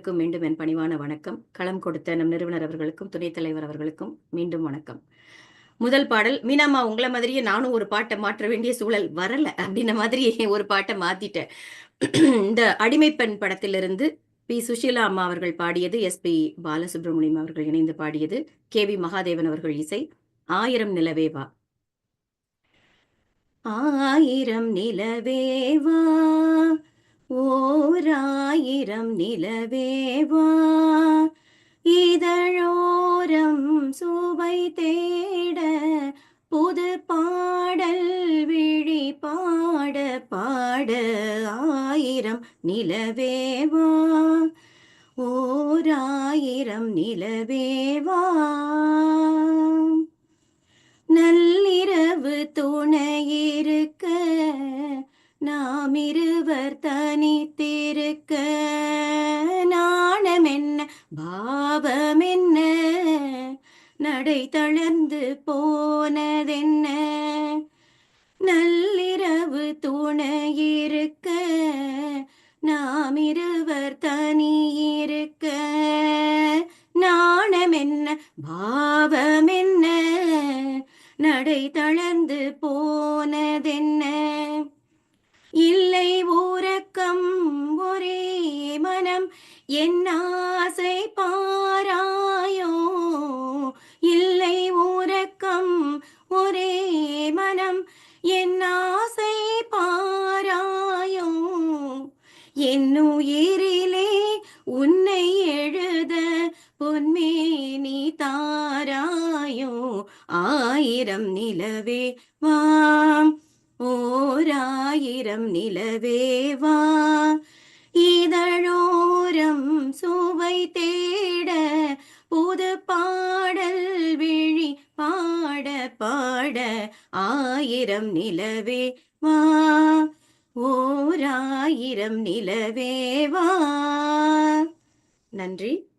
அனைவருக்கும் மீண்டும் என் பணிவான வணக்கம். களம் கொடுத்த நம் நிறுவனர் அவர்களுக்கும் துணைத் தலைவர் அவர்களுக்கும் மீண்டும் வணக்கம். முதல் பாடல் மீனாமா உங்களை மாதிரியே நானும் ஒரு பாட்டை மாற்ற வேண்டிய சூழல் வரல அப்படின்ன மாதிரி ஒரு பாட்டை மாத்திட்டேன். இந்த அடிமைப்பெண் படத்திலிருந்து பி. சுஷீலா அம்மா அவர்கள் பாடியது எஸ். பி. பாலசுப்ரமணியம் அவர்கள் இணைந்து பாடியது கே. வி. மகாதேவன் அவர்கள் இசை ஆயிரம் நிலவேவா ஆயிரம் நிலவேவா ஓராயிரம் நிலவேவா? இதழோரம் சுவை தேட புது பாடல் விழி பாட பாட ஆயிரம் நிலவேவா? ஓராயிரம் நிலவேவா? நள்ளிரவு துணை நாம் இருவர் தனித்திருக்க நாணம் என்ன பாவம் என்ன நடை தளர்ந்து போனதென்ன நள்ளிரவு துணையிருக்க நாம் இருவர் தனியிருக்க நாணம் என்ன பாவம் என்ன நடை தளர்ந்து போனதென்ன என்னாசை பாராயோ? இல்லை உறக்கம் ஒரே மனம். என்னாசை பாராயோ? என்னுயிரிலே உன்னை எழுத பொன்மேனி தாராயோ? ஆயிரம் நிலவே வாம் ஓராயிரம் நிலவே வா. இதழோ ஆயிரம் நிலவே வா. ஓராயிரம் நிலவே வா. நன்றி.